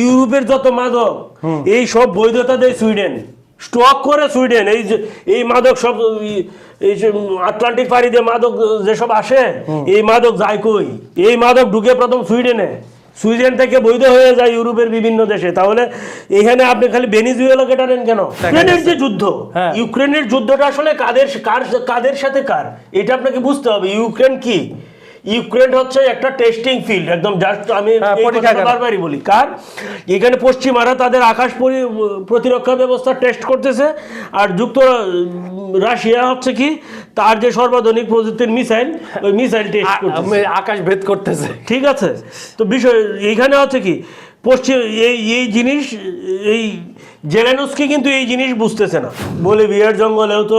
ইউরোপের যত মাদক এই সব বৈধতা দেয় সুইডেন। স্টক করে সুইডেন। এই এই মাদক সব এই আটলান্টিক পাড়ি দিয়ে মাদক যেসব আসে এই মাদক যায় কই? এই মাদক ঢুকে প্রথম সুইডেনে। সুইডেন থেকে বৈধ হয়ে যায় ইউরোপের বিভিন্ন দেশে। তাহলে এখানে আপনি খালি ভেনিজুয়েলাকে টানেন কেন? ইউক্রেনের যে যুদ্ধ। হ্যাঁ। ইউক্রেনের যুদ্ধটা আসলে কাদের কার কাদের সাথে কার? এটা আপনাকে বুঝতে হবে। ইউক্রেন কি? ইউক্রেন হচ্ছে একটা টেস্টিং ফিল্ড একদম জাস্ট আমি হ্যাঁ, বারবারই বলি। কার? এখানে পশ্চিমারা তাদের আকাশ পরি- প্রতিরক্ষা ব্যবস্থা টেস্ট করতেছে আর যুক্ত রাশিয়া হচ্ছে কি তার যে সর্বাধুনিক প্রযুক্তির মিসাইল ওই মিসাইল টেস্ট করতেছে। আকাশ ভেদ করতেছে। ঠিক আছে? তো বিষয় এইখানে হচ্ছে কি পশ্চিম এই এই জিনিস এই জেলেনস্কি কিন্তু এই জিনিস বুঝতেছে না। বলে বিয়ার জঙ্গলেও তো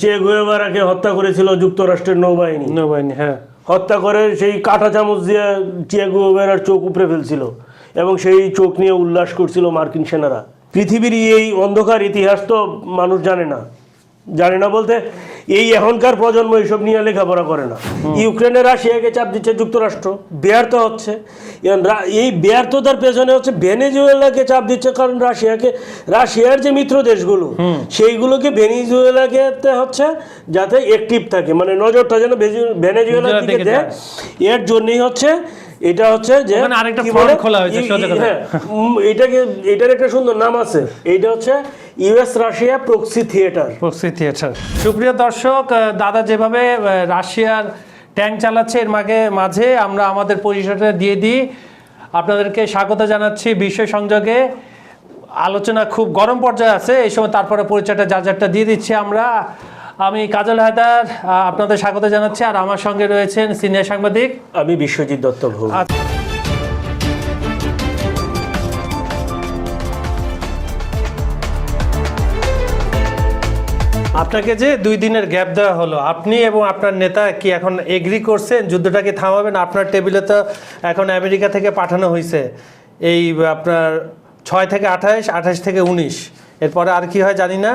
চে গুয়েভারাকে হত্যা করেছিল যুক্তরাষ্ট্রের নৌবাহিনী। নৌবাহিনী হ্যাঁ। হত্যা করে সেই কাঁটা চামচ দিয়ে চে গুয়েভারার চোখ উপড়ে ফেলছিল এবং সেই চোখ নিয়ে উল্লাস করছিল মার্কিন সেনারা। পৃথিবীর এই অন্ধকার ইতিহাস তো মানুষ জানে না। জানে না বলতে এই এখনকার প্রজন্ম এইসব নিয়ে লেখাপড়া করে না। ইউক্রেনে রাশিয়াকে চাপ দিচ্ছে যুক্তরাষ্ট্র ব্যর্থ হচ্ছে। এই ব্যর্থতার পেছনে হচ্ছে ভেনেজুয়েলাকে চাপ দিচ্ছে কারণ রাশিয়াকে রাশিয়ার যে মিত্র দেশগুলো সেইগুলোকে ভেনেজুয়েলাকে হচ্ছে যাতে অ্যাক্টিভ থাকে। মানে নজরটা যেন ভেনেজুয়েলার দিকে দেয়। এর জন্যই হচ্ছে এটা হচ্ছে যে ওখানে আরেকটা কি খোলা হয়েছে, সোজা কথা। হ্যাঁ, এটাকে এটার একটা সুন্দর নাম আছে। এটা হচ্ছে US Russia proxy theatre. Proxy theatre. সুপ্রিয় দর্শক দাদা যেভাবে রাশিয়ার ট্যাঙ্ক চালাচ্ছে এর মাঝে মাঝে আমরা আমাদের পরিচয়টা দিয়ে দিই। আপনাদেরকে স্বাগত জানাচ্ছি বিশ্ব সংযোগে। আলোচনা খুব গরম পর্যায়ে আছে এই সময় তারপরে পরিচয়টা যা যারটা দিয়ে দিচ্ছি আমরা। আমি কাজল হায়দার আপনাদের স্বাগত জানাচ্ছি আর আমার সঙ্গে রয়েছেন সিনিয়র সাংবাদিক আমি বিশ্বজিৎ দত্ত ভৌমিক। আচ্ছা। আপনাকে যে দুই দিনের গ্যাপ দেওয়া হলো আপনি এবং আপনার নেতা কি এখন এগ্রি করছেন? যুদ্ধটাকে থামাবেন? আপনার টেবিলে তো এখন আমেরিকা থেকে পাঠানো হয়েছে এই আপনার ছয় থেকে আঠাশ আঠাশ থেকে উনিশ। এরপরে আর কি হয় জানি না।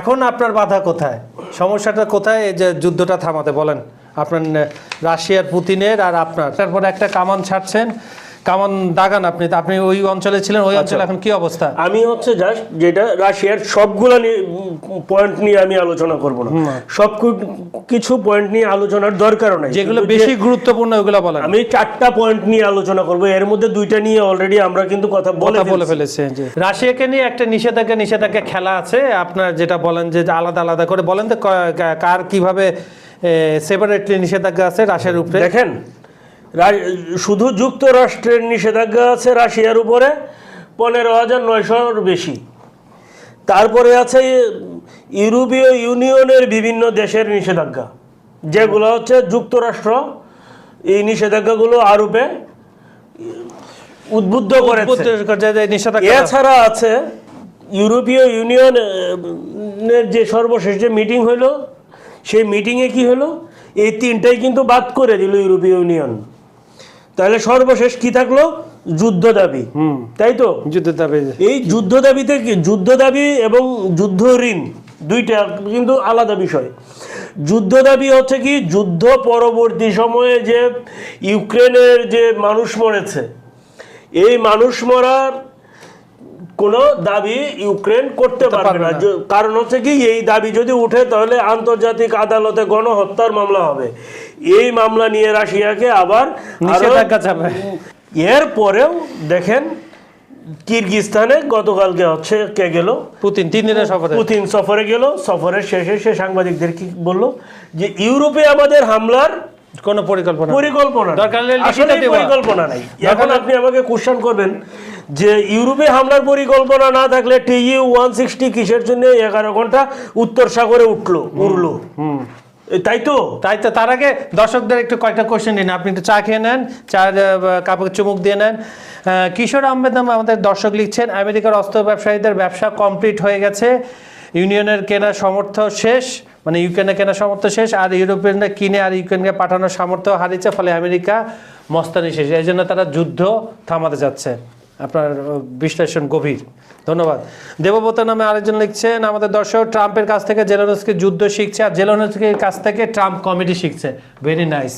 এখন আপনার বাধা কোথায়? সমস্যাটা কোথায়? এই যে যুদ্ধটা থামাতে বলেন। আপনার রাশিয়ার পুতিনের আর আপনার। তারপরে একটা কামান ছাড়ছেন। কামান দাগান আপনি। তা আপনি ওই অঞ্চলে ছিলেন ওই অঞ্চলে এখন কি অবস্থা? আমি হচ্ছে জাস্ট যেটা রাশিয়ার সবগুলো পয়েন্ট নিয়ে আমি আলোচনা করব না। সব কিছু পয়েন্ট নিয়ে আলোচনার দরকারও নাই। যেগুলো বেশি গুরুত্বপূর্ণ ওগুলো বলেন। আমি চারটা পয়েন্ট নিয়ে আলোচনা করব। এর মধ্যে দুইটা নিয়ে অলরেডি আমরা কিন্তু কথা বলে বলে ফেলেছি। রাশিয়াকে নিয়ে একটা নিষেধাজ্ঞা নিষেধাজ্ঞা খেলা আছে। আপনার যেটা বলেন যে আলাদা আলাদা করে। বলেন তো কার কীভাবে সেপারেটলি নিষেধাজ্ঞা আছে রাশিয়ার উপরে? দেখেন শুধু যুক্তরাষ্ট্রের নিষেধাজ্ঞা আছে রাশিয়ার উপরে পনেরো হাজার নয়শোর বেশি। তারপরে আছে ইউরোপীয় ইউনিয়নের বিভিন্ন দেশের নিষেধাজ্ঞা যেগুলো হচ্ছে যুক্তরাষ্ট্র এই নিষেধাজ্ঞাগুলো আরোপে উদ্বুদ্ধ নিষেধাজ্ঞা। এছাড়া আছে ইউরোপীয় ইউনিয়নের যে সর্বশেষ যে মিটিং হলো সেই মিটিংয়ে কি হলো এই তিনটাই কিন্তু বাদ করে দিল ইউরোপীয় ইউনিয়ন। তাহলে সর্বশেষ কি থাকল? যুদ্ধ দাবি। তাই তো? যুদ্ধ দাবি। এই যুদ্ধ দাবিতে কি? যুদ্ধ দাবি এবং যুদ্ধ ঋণ দুইটা কিন্তু আলাদা বিষয়। যুদ্ধ দাবি হচ্ছে কি? যুদ্ধ পরবর্তী সময়ে যে ইউক্রেনের যে মানুষ মরেছে এই মানুষ মরার কোনো দাবি ইউক্রেন করতে পারবে না। কারণ হচ্ছে কি এই দাবি যদি উঠে তাহলে আন্তর্জাতিক আদালতে গণহত্যার মামলা হবে। এই মামলা নিয়ে রাশিয়াকে আবার এর পরেও দেখেন কিরগিস্তানে গতকালকে হচ্ছে কে গেল? পুতিন তিন দিনের সফরে। পুতিন সফরে গেল। সফরের শেষে সে সাংবাদিকদের কি বলল? যে ইউরোপে আমাদের হামলার কোনো পরিকল্পনা পরিকল্পনা আসলে পরিকল্পনা নাই। এখন আপনি আমাকে কোশ্চেন করবেন যে ইউরোপে হামলার পরিকল্পনা না থাকলে টিইউ ওয়ান সিক্সটি কিসের জন্য এগারো ঘণ্টা উত্তর সাগরে উঠল উড়লো? তাই তো? তাই তো, তার আগে দর্শকদের একটু কয়েকটা কোশ্চেন নিন। আপনি একটু চা খেয়ে নেন চা কাপড় চুমুক দিয়ে নেন। কিশোর আহমেদ আমাদের দর্শক লিখছেন, আমেরিকার অস্ত্র ব্যবসায়ীদের ব্যবসা কমপ্লিট হয়ে গেছে, ইউনিয়নের কেনা সামর্থ্য শেষ মানে ইউক্রেনে কেনা সামর্থ্য শেষ, আর ইউরোপিয়ানরা কিনে আর ইউক্রেনকে পাঠানোর সামর্থ্য হারিয়েছে, ফলে আমেরিকা মস্তানি শেষ। এই জন্য তারা যুদ্ধ থামাতে যাচ্ছে। আপনার বিশ্লেষণ গভীর। ধন্যবাদ। দেবব্রত নামে আরেকজন লিখছেন, আমাদের দর্শক, ট্রাম্পের কাছ থেকে জেলোনস্কি যুদ্ধ শিখছে আর জেলোনস্কির কাছ থেকে ট্রাম্প কমেডি শিখছে। ভেরি নাইস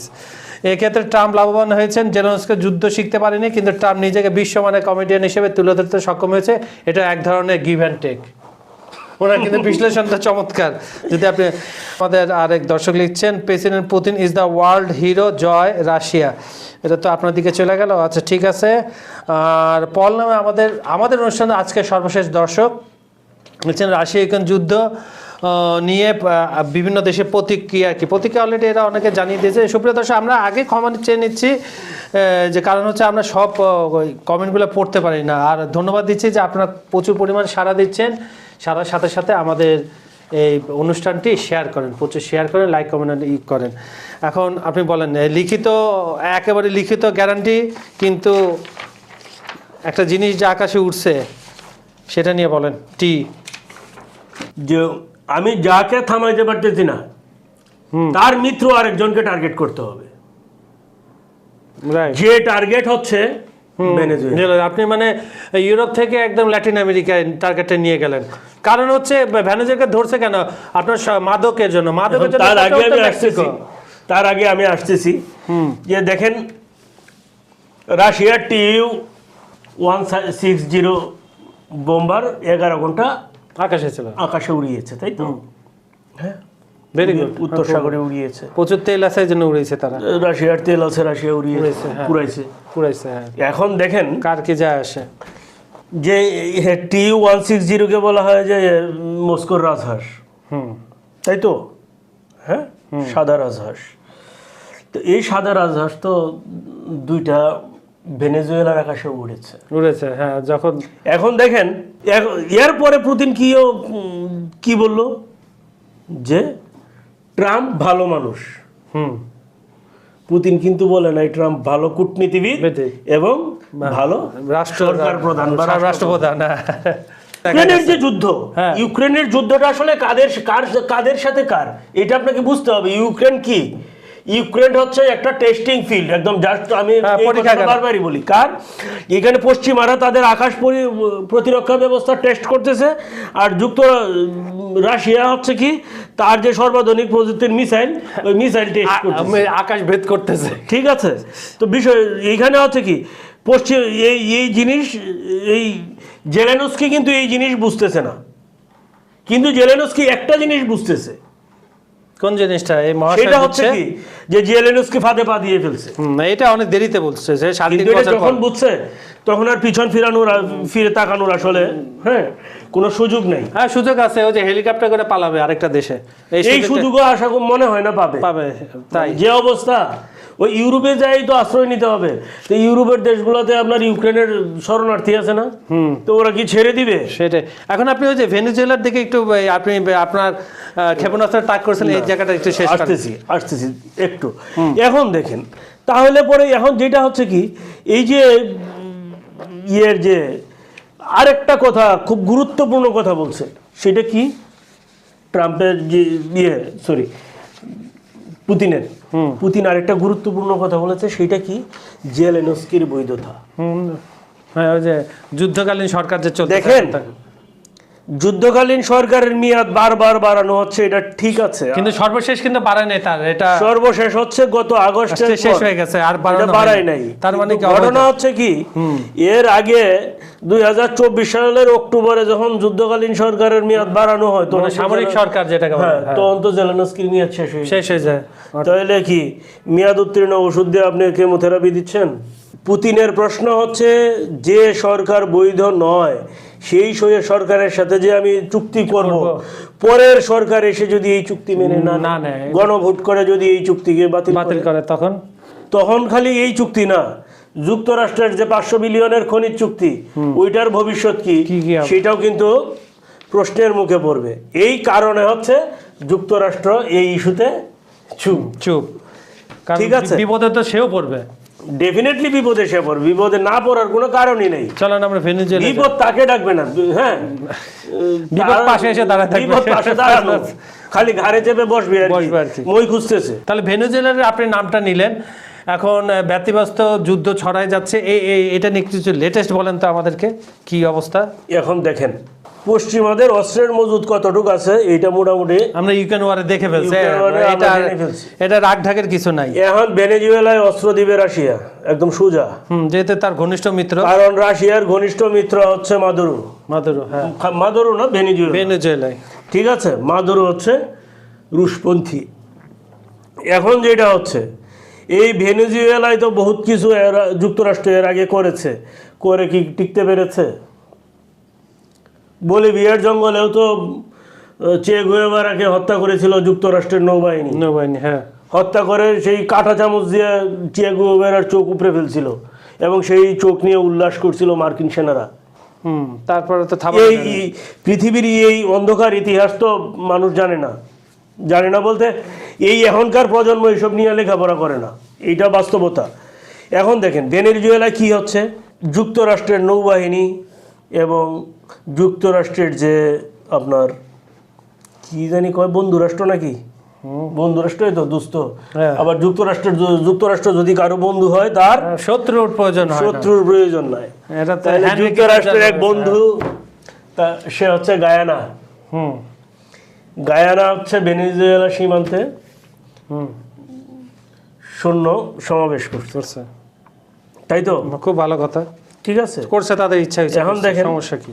এক্ষেত্রে ট্রাম্প লাভবান হয়েছেন জেলেনস্কি যুদ্ধ শিখতে পারেনি, কিন্তু ট্রাম্প নিজেকে বিশ্বমানের কমেডিয়ান হিসেবে তুলে ধরতে সক্ষম হয়েছে। এটা এক ধরনের গিভ অ্যান্ড টেক ওনার কিন্তু বিশ্লেষণটা চমৎকার। যদি আপনি আমাদের আরেক দর্শক লিখছেন, president Putin is the world hero, Joy Russia. এটা তো আপনার দিকে চলে গেল। আচ্ছা ঠিক আছে। আর পল নামে আমাদের আমাদের অনুষ্ঠানে আজকে সর্বশেষ দর্শক। বলছেন, রাশিয়া ইউক্রেন যুদ্ধ নিয়ে বিভিন্ন দেশে প্রতিক্রিয়া কি? প্রতিক্রিয়া অলরেডি এরা অনেকে জানিয়ে দিয়েছে। সুপ্রিয় দর্শক, আমরা আগে ক্ষমা চেয়ে নিচ্ছি যে কারণ হচ্ছে আমরা সব কমেন্টগুলো পড়তে পারি না। আর ধন্যবাদ দিচ্ছি যে আপনারা প্রচুর পরিমাণ সাড়া দিচ্ছেন। সারার সাথে সাথে আমাদের এই অনুষ্ঠানটি শেয়ার করেন প্রচুর শেয়ার করেন লাইক কমেন্ট ই করেন। এখন আপনি বলেন লিখিত একেবারে লিখিত গ্যারান্টি কিন্তু একটা জিনিস যে আকাশে উঠছে সেটা নিয়ে বলেন টি। যে আমি যাকে থামাইতে পারতেছি না তার মিত্র আরেকজনকে টার্গেট করতে হবে। যে টার্গেট হচ্ছে আপনি মানে ইউরোপ থেকে একদম ল্যাটিন আমেরিকায় টার্গেটে নিয়ে গেলেন। কারণ হচ্ছে ভ্যানেজুয়েলাকে ধরছে কেন? আপনার মাদকের জন্য। মাদকের জন্য তার আগে আমি। আসতেছি। তার আগে আমি আসতেছি। যে দেখেন রাশিয়ার TU one six zero bomber এগারো ঘণ্টা আকাশে ছিল। আকাশে উড়িয়েছে তাই তো? হ্যাঁ? ভেরি গুড উত্তর সাগরে উড়িয়েছে। প্রচুর তেল আছে জন্য উড়েছে তারা। রাশিয়ার তেল আছে রাশিয়া উড়িয়েছে উড়িয়েছে, হ্যাঁ। পুরাইছে হ্যাঁ। এখন দেখেন কার কি যায় আসে? যে টি ওয়ান সিক্স জিরোকে বলা হয় যে মস্কোর রাজহাঁস। হুম। তাই তো? হ্যাঁ? সাদা রাজহাঁস। তো এই সাদা রাজহাঁস তো দুইটা ভেনেজুয়েলার আকাশে উড়েছে। উড়েছে হ্যাঁ যখন এখন দেখেন এখ- এর পরে পুতিন কিও কি বলল? যে ট্রাম্প ভালো মানুষ। হুম। পুতিন কিন্তু বলে নাই ট্রাম্প ভালো কূটনীতিবিদ। এবং ভালো রাষ্ট্র প্রধান বা রাষ্ট্রপ্রধান। রাষ্ট্রপ্রধান হ্যাঁ। ইউক্রেনের যে যুদ্ধ হ্যাঁ। ইউক্রেনের যুদ্ধটা আসলে কাদের কার কাদের সাথে কার এটা আপনাকে বুঝতে হবে ইউক্রেন কি ইউক্রেন হচ্ছে একটা টেস্টিং ফিল্ড একদম জাস্ট আমি হ্যাঁ, বারবারই বলি। কার? এখানে পশ্চিমারা তাদের আকাশ পরি- প্রতিরক্ষা ব্যবস্থা টেস্ট করতেছে আর যুক্ত রাশিয়া হচ্ছে কি? তার যে সর্বাধুনিক প্রযুক্তির মিসাইল ওই মিসাইল টেস্ট করতেছে। আকাশ ভেদ করতেছে। ঠিক আছে? তো বিষয় এইখানে হচ্ছে কি? পশ্চিম এই এই জিনিস এই জেলেনস্কি কিন্তু এই জিনিস বুঝতেছে না। কিন্তু জেলেনস্কি একটা জিনিস বুঝতেছে। কোন জিনিসটা? এই সেটা হচ্ছে? কি? যে জিএলএনএসকে ফাঁদে পা দিয়ে ফেলছে। এটা অনেক দেরিতে বলছে যখন বুঝছে তখন আর পিছন ফিরানোর ফিরে তাকানোর আসলে হ্যাঁ কোনো সুযোগ নেই। হ্যাঁ সুযোগ আছে ওই যে হেলিকপ্টার করে পালাবে আরেকটা দেশে। এই সুযোগও আশা মনে হয় না পাবে। পাবে তাই। যে অবস্থা ওই ইউরোপে যাই তো আশ্রয় নিতে হবে। তো ইউরোপের দেশগুলোতে আপনার ইউক্রেনের শরণার্থী আছে না? তো ওরা কি ছেড়ে দিবে? সেটাই। এখন আপনি ওই যে ভেনেজুয়েলার দিকে একটু আপনি আপনার ক্ষেপণাস্ত্র তাক করেছেন এই জায়গাটা একটু শেষ আসতেছি আসতেছি একটু। এখন দেখেন তাহলে পরে এখন যেটা হচ্ছে কি এই যে ইয়ের যে আরেকটা কথা খুব গুরুত্বপূর্ণ কথা বলছে সেটা কি? ট্রাম্পের যে ইয়ে সরি পুতিনের। পুতিন আরেকটা গুরুত্বপূর্ণ কথা বলেছে সেটা কি? জেলেনস্কির বৈধতা। হ্যাঁ ওই যে যুদ্ধকালীন সরকার যে চলছে দেখেন যুদ্ধকালীন সরকারের মেয়াদ বারবার বাড়ানো হচ্ছে এটা ঠিক আছে। কিন্তু সর্বশেষ কিন্তু বাড়ায় নাই তার এটা সর্বশেষ হচ্ছে গত আগস্টে শেষ হয়ে গেছে আর বাড়াই নাই। তার মানে ঘটনা হচ্ছে কি এর আগে দুই সালের অক্টোবরে যখন যুদ্ধকালীন সরকারের মেয়াদ বাড়ানো হয় তখন মানে সামরিক সরকার যেটাকে হ্যাঁ হ্যাঁ। তখন তো জেলেনস্কির মেয়াদ শেষ হয়ে শেষ হয়ে যায়। তাহলে কি মেয়াদ উত্তীর্ণ ওষুধ দিয়ে আপনি কেমোথেরাপি দিচ্ছেন? পুতিনের প্রশ্ন হচ্ছে যে সরকার বৈধ নয় সেই সয়ে সরকারের সাথে যে আমি চুক্তি করব পরের সরকার এসে যদি এই চুক্তি মেনে না না নেয়। গণভোট করে যদি এই চুক্তিকে বাতিল বাতিল করে। তখন? তখন খালি এই চুক্তি না যুক্তরাষ্ট্রের যে পাঁচশো বিলিয়নের খনিজ চুক্তি ওইটার ভবিষ্যৎ কি? সেটাও কিন্তু প্রশ্নের মুখে পড়বে। এই কারণে হচ্ছে যুক্তরাষ্ট্র এই ইস্যুতে চুপ। চুপ। ঠিক আছে। বিপদে তো সেও পড়বে। ডেফিনেটলি বিপদে সে পড়বে। বিপদে না পড়ার কোনো কারণই নেই। চলেন আমরা ভেনেজুয়েলা বিপদ তাকে ডাকবে না। হ্যাঁ। বিপদ পাশে এসে দাঁড়ায় থাকবে। বিপদ পাশে দাঁড়ানো। খালি ঘাড়ে চেপে বসবে আর কি। মই খুঁজতেছে। তাহলে ভেনেজুয়েলার আপনি নামটা নিলেন। এখন ব্যতিব্যস্ত যুদ্ধ ছড়ায় যাচ্ছে। এই- এটা নিয়ে কিছু লেটেস্ট বলেন তো আমাদেরকে। কি অবস্থা? এখন দেখেন। পশ্চিমাদের অস্ত্রের মজুদ কতটুকু আছে এটা মোটামুটি আমরা ইউক্রেন ওয়ারে দেখে ফেলছি এটা এটা রাগ ঢাকের কিছু নাই। এখন ভেনেজুয়েলায় অস্ত্র দিবে রাশিয়া একদম সোজা। হুম যেহেতু তার ঘনিষ্ঠ মিত্র। কারণ রাশিয়ার ঘনিষ্ঠ মিত্র হচ্ছে মাদুরু। মাদুরো হ্যাঁ। মাদুরু না ভেনেজুয়েলা? ভেনেজুয়েলায়। ঠিক আছে মাদুরু হচ্ছে রুশপন্থী। এখন যেটা হচ্ছে এই ভেনেজুয়েলায় তো বহুত কিছু যুক্তরাষ্ট্র এর আগে করেছে। করে কি টিকতে পেরেছে? বলিভিয়ার জঙ্গলেও তো চে গুয়েভারাকে হত্যা করেছিল যুক্তরাষ্ট্রের নৌবাহিনী। নৌবাহিনী হ্যাঁ। হত্যা করে সেই কাঁটা চামচ দিয়ে চে গুয়েভারার চোখ উপড়ে ফেলছিল এবং সেই চোখ নিয়ে উল্লাস করছিল মার্কিন সেনারা। হুম তারপরে তো এই পৃথিবীর এই অন্ধকার ইতিহাস তো মানুষ জানে না। জানে না বলতে এই এখনকার প্রজন্ম এইসব নিয়ে লেখাপড়া করে না। এইটা বাস্তবতা। এখন দেখেন ভেনেজুয়েলায় কি হচ্ছে? যুক্তরাষ্ট্রের নৌবাহিনী এবং যুক্তরাষ্ট্রের যে আপনার কি জানি কয় বন্ধুরাষ্ট্র নাকি? বন্ধুরাষ্ট্রই তো দুস্থ। হ্যাঁ। আবার যুক্তরাষ্ট্রের যুক্তরাষ্ট্র যদি কারও বন্ধু হয় তার শত্রুর প্রয়োজন শত্রুর প্রয়োজন নাই। যুক্তরাষ্ট্রের এক বন্ধু তা সে হচ্ছে গায়ানা। হুম। গায়ানা হচ্ছে ভেনেজুয়েলা সীমান্তে হুম। সৈন্য সমাবেশ করছে। তাই তো? খুব ভালো কথা। ঠিক আছে? করছে তাদের ইচ্ছা এখন দেখেন। সমস্যা কি?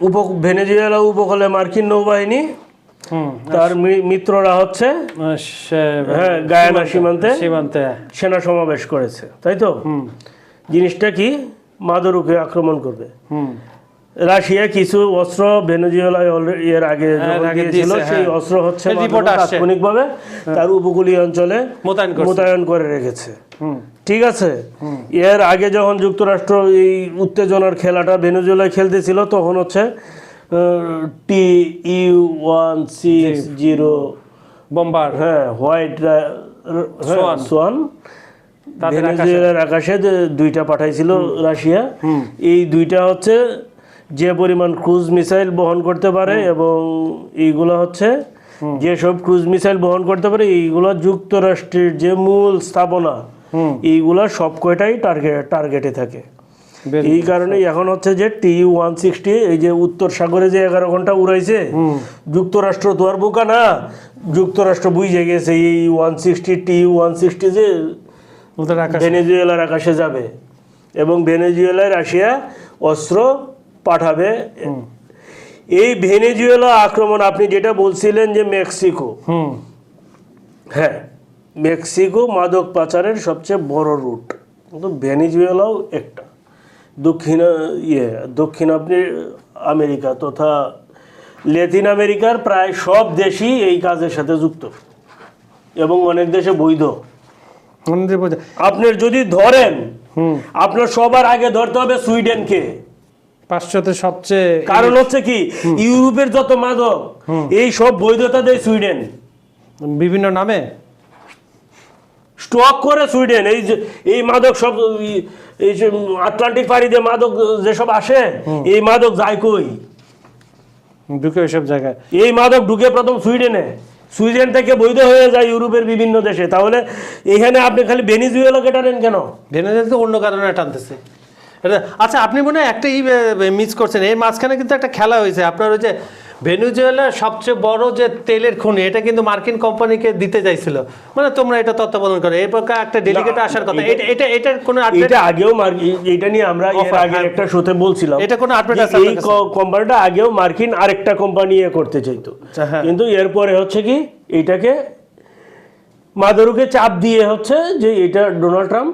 উপ ভেনেজুয়েলা উপকূলে মার্কিন নৌবাহিনী তার মিত্ররা হচ্ছে হ্যাঁ গায়ানা সীমান্তে সীমান্তে সেনা সমাবেশ করেছে তাই তো? জিনিসটা কি? মাদুরুকে আক্রমণ করবে। হুম। রাশিয়া কিছু অস্ত্র ভেনেজুয়েলায় এর আগে দিয়েছিল সেই হ্যাঁ। অস্ত্র হচ্ছে। তাৎক্ষণিকভাবে তার উপকূলীয় অঞ্চলে মোতায়েন করে রেখেছে। হুম। ঠিক আছে? এর আগে যখন যুক্তরাষ্ট্র এই উত্তেজনার খেলাটা ভেনেজুয়েলায় খেলতেছিল তখন হচ্ছে T U one six zero bomber. হ্যাঁ হোয়াইট সোয়ান। সোয়ান। ভেনেজুয়েলার আকাশে যে দুইটা পাঠাইছিল রাশিয়া এই দুইটা হচ্ছে যে পরিমাণ ক্রুজ মিসাইল বহন করতে পারে এবং এইগুলো হচ্ছে যেসব ক্রুজ মিসাইল বহন করতে পারে এইগুলো যুক্তরাষ্ট্রের যে মূল স্থাপনা এইগুলা সব কয়টাই টার্গেট টার্গেটে থাকে। এই কারণে এখন হচ্ছে যে টি ওয়ান সিক্সটি এই যে উত্তর সাগরে যে এগারো ঘণ্টা উড়াইছে যুক্তরাষ্ট্র তো আর বোকা না যুক্তরাষ্ট্র বুঝে গেছে এই one sixty T one sixty যে ভেনেজুয়েলার আকাশে যাবে এবং ভেনেজুয়েলায় রাশিয়া অস্ত্র পাঠাবে। এই ভেনেজুয়েলা আক্রমণ আপনি যেটা বলছিলেন যে মেক্সিকো। হুম। হ্যাঁ মেক্সিকো মাদক পাচারের সবচেয়ে বড় রুট। কিন্তু ভেনিজুয়েলাও একটা। দক্ষিণ ইয়ে দক্ষিণ আপনি আমেরিকা তথা ল্যাটিন আমেরিকার প্রায় সব দেশই এই কাজের সাথে যুক্ত। এবং অনেক দেশে বৈধ। আপনার যদি ধরেন আপনার সবার আগে ধরতে হবে সুইডেনকে। পাশ্চাত্যে সবচেয়ে কারণ হচ্ছে কি ইউরোপের যত মাদক এই সব বৈধতা দেয় সুইডেন। বিভিন্ন নামে? স্টক করে সুইডেন এই যে এই মাদক সব এই- আটলান্টিক পাড়ি দিয়ে মাদক যেসব আসে এই মাদক যায় কই? ঢুকে ওইসব জায়গায়। এই মাদক ঢুকে প্রথম সুইডেনে। সুইডেন থেকে বৈধ হয়ে যায় ইউরোপের বিভিন্ন দেশে। তাহলে এখানে আপনি খালি ভেনিজুয়েলাকে টানেন কেন? ভেনিজুয়েলাকে তো অন্য কারণে টানতেছে। আচ্ছা আপনি মনে হয় একটা ই মিস করছেন। এর মাঝখানে কিন্তু একটা খেলা হয়েছে। আপনার ওই যে ভেনেজুয়েলার সবচেয়ে বড় যে তেলের খনি এটা কিন্তু মার্কিন কোম্পানিকে দিতে চাইছিল। মানে তোমরা এটা তত্ত্বাবধান করো। এই প্রকার একটা ডেলিগেট আসার কথা। এটা এটা এটার কোনো এটা আগেও এটা নিয়ে আমরা এর আগে হ্যাঁ। একটা শোতে বলছিলাম এটা কোনো যে আছে এই কোম্পানিটা আগেও মার্কিন আরেকটা কোম্পানি এ করতে চাইতো। আচ্ছা, হ্যাঁ। কিন্তু এরপরে হচ্ছে কি এটাকে মাদুরোকে চাপ দিয়ে হচ্ছে যে এটা ডোনাল্ড ট্রাম্প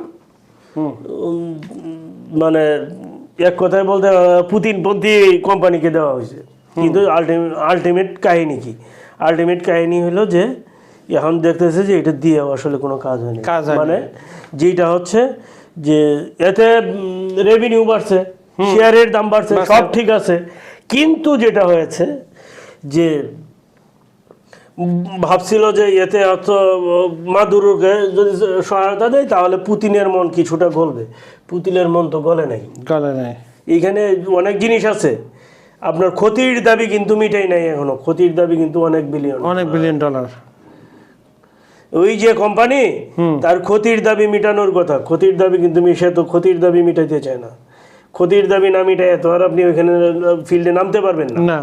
মানে এক কথায় বলতে পুতিনপন্থী কোম্পানিকে দেওয়া হয়েছে। কিন্তু আলটিমেট কাহিনী কি? আলটিমেট কাহিনী হলো যে এখন দেখতেছে যে এটা দিয়ে আসলে কোনো কাজ হয়নি। মানে যেটা হচ্ছে যে এতে রেভিনিউ বাড়ছে শেয়ারের দাম বাড়ছে বাড়ছে। সব ঠিক আছে। কিন্তু যেটা হয়েছে যে ভাবছিল যে এতে অত মাদুরোকে যদি সহায়তা দেয় তাহলে পুতিনের মন কিছুটা গলবে। পুতিনের মন তো গলে নাই। গলে নাই। এইখানে অনেক জিনিস আছে। আপনার ক্ষতির দাবি কিন্তু মিটাই নাই এখনও। ক্ষতির দাবি কিন্তু অনেক বিলিয়ন অনেক বিলিয়ন ডলার ওই যে কোম্পানি তার ক্ষতির দাবি মিটানোর কথা। ক্ষতির দাবি কিন্তু সে তো ক্ষতির দাবি মিটাইতে চায় না। ক্ষতির দাবি না মিটায় তো আর আপনি ওইখানে ফিল্ডে নামতে পারবেন না। না।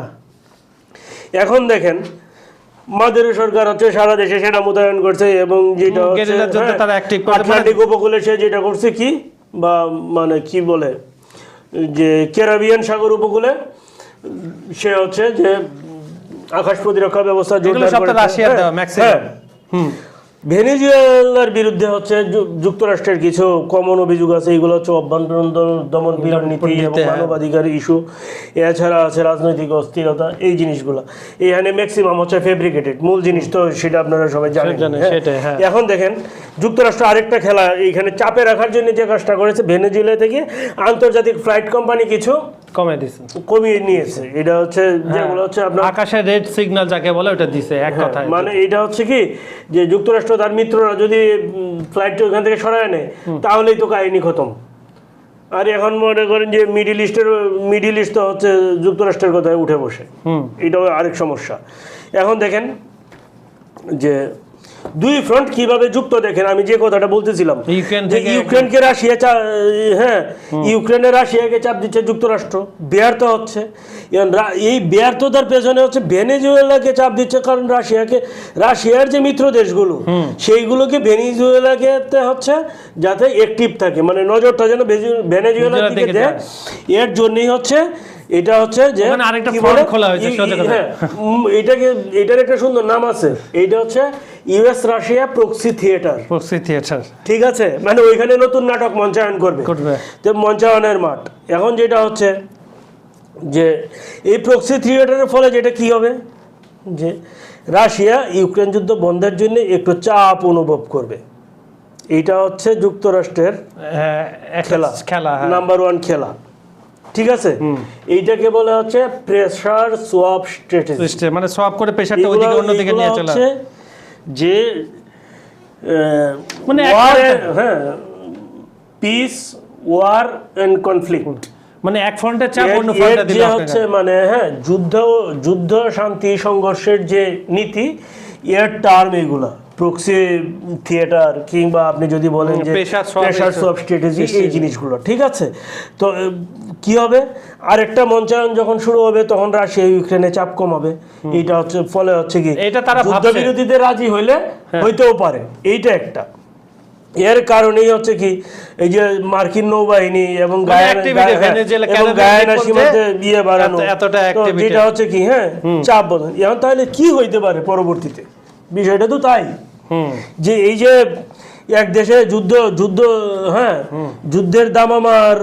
এখন দেখেন মাদের সরকার হচ্ছে সারা দেশে সেটা মোতায়েন করছে এবং যেটা হ্যাঁ, আটলান্টিক উপকূলে সে যেটা করছে কি? বা মানে কি বলে যে ক্যারাবিয়ান সাগর উপকূলে সে হচ্ছে যে আকাশ প্রতিরক্ষা ব্যবস্থা রাশিয়ার হ্যাঁ, ম্যাক্সিমাম হ্যাঁ। হুম ভেনেজুয়েলার বিরুদ্ধে হচ্ছে যুক্তরাষ্ট্রের কিছু কমন অভিযোগ আছে এগুলো হচ্ছে অভ্যন্তরীণ দমন পীড়ন নীতি এবং হ্যাঁ। মানবাধিকার ইস্যু এছাড়া আছে রাজনৈতিক অস্থিরতা এই জিনিসগুলো এখানে ম্যাক্সিমাম হচ্ছে ফেব্রিকেটেড মূল জিনিস তো সেটা আপনারা সবাই জানেন জানে, হ্যাঁ। হ্যাঁ। এখন দেখেন যুক্তরাষ্ট্র আরেকটা খেলা এইখানে চাপে রাখার জন্য যে কাজটা করেছে ভেনেজুয়েলা থেকে আন্তর্জাতিক ফ্লাইট কোম্পানি কিছু কমে দিছে। কমিয়ে নিয়েছে। এটা হচ্ছে যেগুলো হচ্ছে আপনার আকাশে রেড সিগন্যাল যাকে বলে ওটা দিছে এক হ্যাঁ, কথায়। মানে এটা হচ্ছে কি যে যুক্তরাষ্ট্র তার মিত্ররা যদি ফ্লাইটটা ওখান থেকে সরায় নেয় তাহলেই তো কাহিনী খতম। আর এখন মনে করেন যে মিডিল ইস্টের মিডিল ইস্ট তো হচ্ছে যুক্তরাষ্ট্রের কথায় উঠে বসে। এটাও আরেক সমস্যা। এখন দেখেন যে দুই ফ্রন্ট কীভাবে যুক্ত দেখেন? আমি যে কথাটা বলতেছিলাম যে ইউক্রেনকে রাশিয়া চা- হ্যাঁ ইউক্রেনে রাশিয়াকে চাপ দিচ্ছে যুক্তরাষ্ট্র ব্যর্থ হচ্ছে। এই ব্যর্থতার পেছনে হচ্ছে ভেনেজুয়েলাকে চাপ দিচ্ছে কারণ রাশিয়াকে রাশিয়ার যে মিত্র দেশগুলো সেইগুলোকে ভেনেজুয়েলাকে হচ্ছে যাতে অ্যাক্টিভ থাকে। মানে নজরটা যেন ভেনেজুয়েলার দিকে দেয়। এর জন্যই হচ্ছে এটা হচ্ছে যে আরেকটা? খোলা হয়েছে। হ্যাঁ, এটাকে এটার একটা সুন্দর নাম আছে। এইটা হচ্ছে US Russia proxy theatre. Proxy theatre. ঠিক আছে? মানে ওইখানে নতুন নাটক মঞ্চায়ন করবে। করবে। তো মঞ্চায়নের মাঠ। এখন যেটা হচ্ছে যে এই প্রক্সি থিয়েটারের ফলে যেটা কি হবে? যে রাশিয়া ইউক্রেন যুদ্ধ বন্ধের জন্য একটু চাপ অনুভব করবে। এইটা হচ্ছে যুক্তরাষ্ট্রের হ্যাঁ, খেলা। খেলা হ্যাঁ। নাম্বার ওয়ান খেলা। ঠিক আছে? এইটাকে বলা হচ্ছে প্রেসার সোয়াপ স্ট্র্যাটেজি মানে সব করে প্রেশারটা ওইদিকে অন্যদিকে নিয়ে চলে যে মানে হ্যাঁ পিস ওয়ার এন্ড কনফ্লিক্ট মানে এক ফ্রন্টের চাপ অন্য ফ্রন্টে দিলে হচ্ছে মানে হ্যাঁ যুদ্ধ যুদ্ধ শান্তি সংঘর্ষের যে নীতি এর টার্ম এগুলা। প্রক্সি থিয়েটার কিংবা আপনি যদি বলেন যে প্রেশার। সোয়াপ স্ট্র্যাটেজি এই জিনিসগুলো ঠিক আছে? তো কি হবে? আরেকটা মঞ্চায়ন যখন শুরু হবে তখন রাশিয়া ইউক্রেনে চাপ কমাবে। এইটা হচ্ছে ফলে হচ্ছে কি এটা তারা। যুদ্ধবিরতিতে রাজি হইলে হইতেও পারে। এইটা একটা। এর কারণেই হচ্ছে কি এই যে মার্কিন নৌবাহিনী এবং গায়ানা- হ্যাঁ, ক্যারিবিয়ান গায়ানা দ্বীপপুঞ্জে সীমান্তে বিয়ে বাড়ানো। যেটা হচ্ছে কি হ্যাঁ চাপ বোধন এখন তাহলে কি হইতে পারে পরবর্তীতে? বিষয়টা তো তাই। যে এই যে এক দেশে যুদ্ধ যুদ্ধ হ্যাঁ যুদ্ধের দাম আমার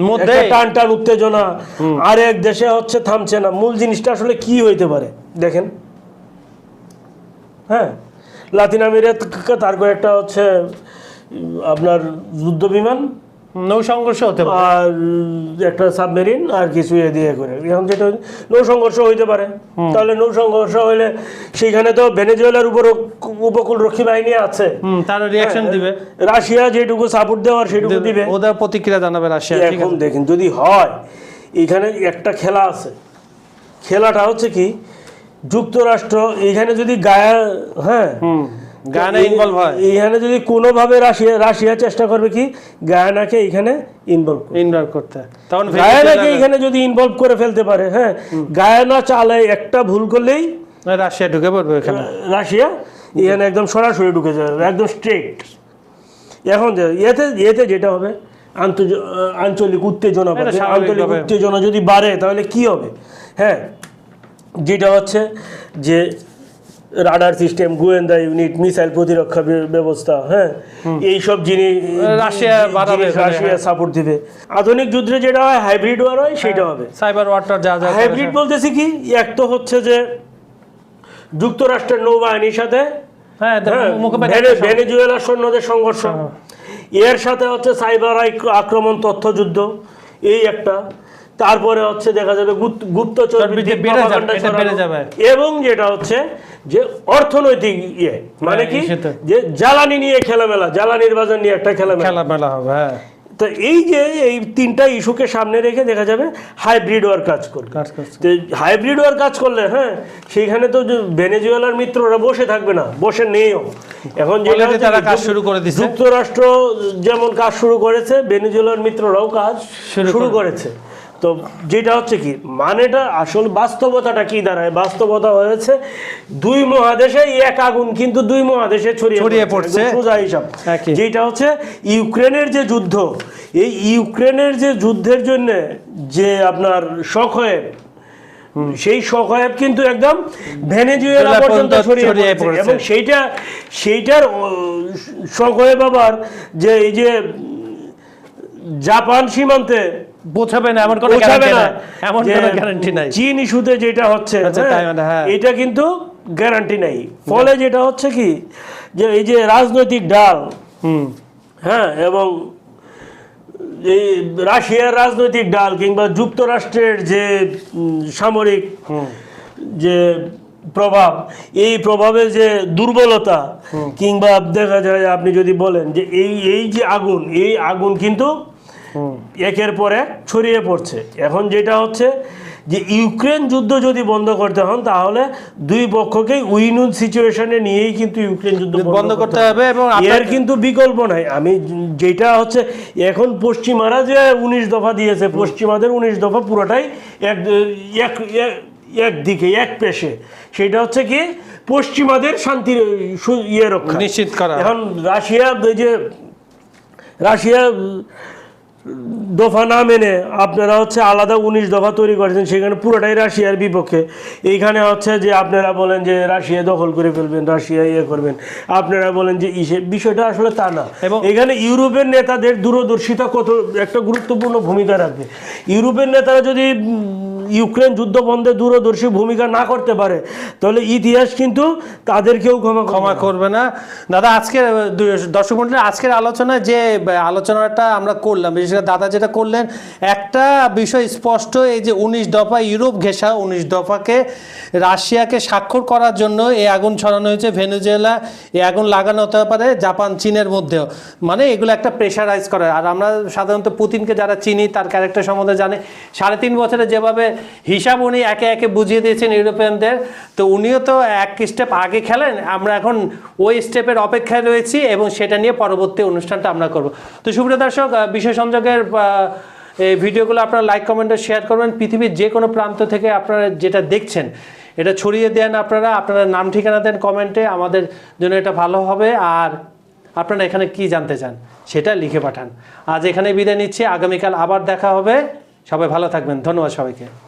মধ্যে- টান টান উত্তেজনা। আর এক দেশে হচ্ছে থামছে না। মূল জিনিসটা আসলে কি হইতে পারে? দেখেন। হ্যাঁ লাতিন আমেরিকা তারপর একটা হচ্ছে আপনার যুদ্ধ বিমান নৌ সংঘর্ষ হতে পারে। আর একটা সাবমেরিন আর কিছু এ দিয়ে করে। এখন যেটা নৌ সংঘর্ষ হইতে পারে। তাহলে নৌ সংঘর্ষ হইলে সেখানে তো ভেনেজুয়েলার উপর উপকূল রক্ষী বাহিনী আছে। তারা রিয়াকশন দিবে। রাশিয়া যেটুকু সাপোর্ট দেওয়ার সেটুকু দিবে। ওদের প্রতিক্রিয়া জানাবে রাশিয়া এখন দেখেন যদি হয় এখানে একটা খেলা আছে। খেলাটা হচ্ছে কি যুক্তরাষ্ট্র এখানে যদি গায়া হ্যাঁ গানে ইনভলভ হয়। এখানে যদি কোনোভাবে রাশিয়া রাশিয়া চেষ্টা করবে কি? গায়ানাকে এখানে ইনভলভ ইনভলভ করতে। তখন গায়ানাকে এখানে যদি ইনভলভ করে ফেলতে পারে হ্যাঁ? গায়ানা চালায় একটা ভুল করলেই রাশিয়া ঢুকে পড়বে এখানে। রাশিয়া এখানে একদম সরাসরি ঢুকে যাবে একদম স্ট্রেট এখন এতে এতে যেটা হবে আঞ্চলিক উত্তেজনা আঞ্চলিক উত্তেজনা যদি বাড়ে তাহলে কি হবে? হ্যাঁ? যেটা হচ্ছে যে রাডার সিস্টেম গোয়েন্দা ইউনিট মিসাইল প্রতিরক্ষা ব্যবস্থা হ্যাঁ? এইসব জিনিস রাশিয়া রাশিয়া হ্যাঁ। সাপোর্ট দিবে। আধুনিক যুদ্ধে যেটা হয় হাইব্রিড ওয়ার হয় সেটা হবে। সাইবার ওয়ারটার যা যা হাইব্রিড বলতেছি কি এক তো হচ্ছে যে যুক্তরাষ্ট্রের নৌবাহিনীর সাথে হ্যাঁ হ্যাঁ, ভেনেজুয়েলার সৈন্যদের সংঘর্ষ। এর সাথে হচ্ছে সাইবার আক্রমণ তথ্যযুদ্ধ এই একটা। তারপরে হচ্ছে দেখা যাবে গুপ্তচর। এবং যেটা হচ্ছে যে অর্থনৈতিক ইয়ে মানে হ্যাঁ, কি? যে জ্বালানি নিয়ে খেলামেলা জ্বালানির বাজার নিয়ে একটা খেলামেলা। খেলা মেলা হবে হ্যাঁ। তো এই যে এই তিনটা ইস্যুকে সামনে রেখে দেখা যাবে হাইব্রিড ওয়ার কাজ করবে। তো হাইব্রিড ওয়ার কাজ করলে হ্যাঁ সেইখানে তো ভেনেজুয়েলার মিত্ররা বসে থাকবে না বসে নেইও। এখন যেটা কাজ শুরু করে। যুক্তরাষ্ট্র যেমন কাজ শুরু করেছে ভেনেজুয়েলার মিত্ররাও কাজ শুরু করেছে। তো যেটা হচ্ছে কি মানেটা আসল বাস্তবতাটা কি দাঁড়ায়? বাস্তবতা হয়েছে দুই মহাদেশে এক আগুন কিন্তু দুই মহাদেশে ছড়িয়ে ছড়িয়ে পড়ছে। সোজা হিসাব। যেটা হচ্ছে ইউক্রেনের যে যুদ্ধ এই ইউক্রেনের যে যুদ্ধের জন্য যে আপনার শখয়েব সেই শখয়েব কিন্তু একদম ভেনেজুয়েলা পর্যন্ত ছড়িয়ে পড়েছে। এবং সেইটা সেইটার শখয়েব আবার যে এই যে জাপান সীমান্তে পৌঁছাবে না এমন কোনো গ্যারান্টি না। এমন কোনো গ্যারান্টি নাই। চীন ইস্যুতে যেটা হচ্ছে আচ্ছা, হ্যাঁ, মানে, হ্যাঁ। এটা কিন্তু গ্যারান্টি নাই। ফলে যেটা হচ্ছে কি যে এই যে রাজনৈতিক ডাল হ্যাঁ এবং এই রাশিয়ার রাজনৈতিক ডাল কিংবা যুক্তরাষ্ট্রের যে সামরিক যে প্রভাব এই প্রভাবের যে দুর্বলতা কিংবা দেখা যায় আপনি যদি বলেন যে এই এই যে আগুন এই আগুন কিন্তু একের পর এক ছড়িয়ে পড়ছে। এখন যেটা হচ্ছে যে ইউক্রেন যুদ্ধ যদি বন্ধ করতে হন তাহলে দুই পক্ষকে উইন উইন সিচুয়েশনে নিয়েই কিন্তু ইউক্রেন যুদ্ধ বন্ধ করতে হবে এবং এর কিন্তু বিকল্প নাই। আমি যেটা হচ্ছে এখন পশ্চিমারা যে উনিশ দফা দিয়েছে পশ্চিমাদের উনিশ দফা পুরোটাই এক এক এক- একদিকে এক পেশে। সেটা হচ্ছে কি পশ্চিমাদের শান্তির ইয়ে রক্ষা। নিশ্চিত করা। এখন রাশিয়া যে রাশিয়া দফা না মেনে আপনারা হচ্ছে আলাদা উনিশ দফা তৈরি করেছেন সেখানে পুরোটাই রাশিয়ার বিপক্ষে। এইখানে হচ্ছে যে আপনারা বলেন যে রাশিয়া দখল করে ফেলবেন রাশিয়া ইয়ে করবেন। আপনারা বলেন যে ইসে বিষয়টা আসলে তা না। এবং- এখানে ইউরোপের নেতাদের দূরদর্শিতা কত একটা গুরুত্বপূর্ণ ভূমিকা রাখবে। ইউরোপের নেতারা যদি ইউক্রেন যুদ্ধ বন্ধে দূরদর্শী ভূমিকা না করতে পারে তাহলে ইতিহাস কিন্তু তাদেরকেও ক্ষমা ক্ষমা করবে না। দাদা আজকের আহ, দর্শক মন্ডলী আজকের আলোচনায় যে আলোচনাটা আমরা করলাম বিশেষ দাদা যেটা করলেন, একটা বিষয় স্পষ্ট, এই যে উনিশ দফা ইউরোপ ঘেঁষা, উনিশ দফাকে রাশিয়াকে স্বাক্ষর করার জন্য এই আগুন ছড়ানো হয়েছে ভেনেজুয়েলা এই আগুন লাগানো হতে পারে জাপান, চীনের মধ্যেও। মানে এগুলো একটা প্রেশারাইজ করে। আর আমরা সাধারণত পুতিনকে যারা চিনি, তার ক্যারেক্টার সম্বন্ধে জানি। সাড়ে তিন বছরে যেভাবে হিসাব উনি একে একে বুঝিয়ে দিয়েছেন ইউরোপিয়ানদের, তো উনিও তো এক স্টেপ আগে খেলেন। আমরা এখন ওই স্টেপের অপেক্ষায় রয়েছি এবং সেটা নিয়ে পরবর্তী অনুষ্ঠানটা আমরা করব। তো সুপ্রিয় দর্শক বিষয় আহ, এই ভিডিওগুলো আপনারা লাইক কমেন্টে শেয়ার করবেন। পৃথিবীর যে কোনো প্রান্ত থেকে আপনারা যেটা দেখছেন এটা ছড়িয়ে দেন আপনারা আপনারা নাম ঠিকানা দেন কমেন্টে আমাদের জন্য এটা ভালো হবে। আর আপনারা এখানে কি জানতে চান সেটা লিখে পাঠান। আজ এখানে বিদায় নিচ্ছি আগামীকাল আবার দেখা হবে। সবাই ভালো থাকবেন। ধন্যবাদ সবাইকে।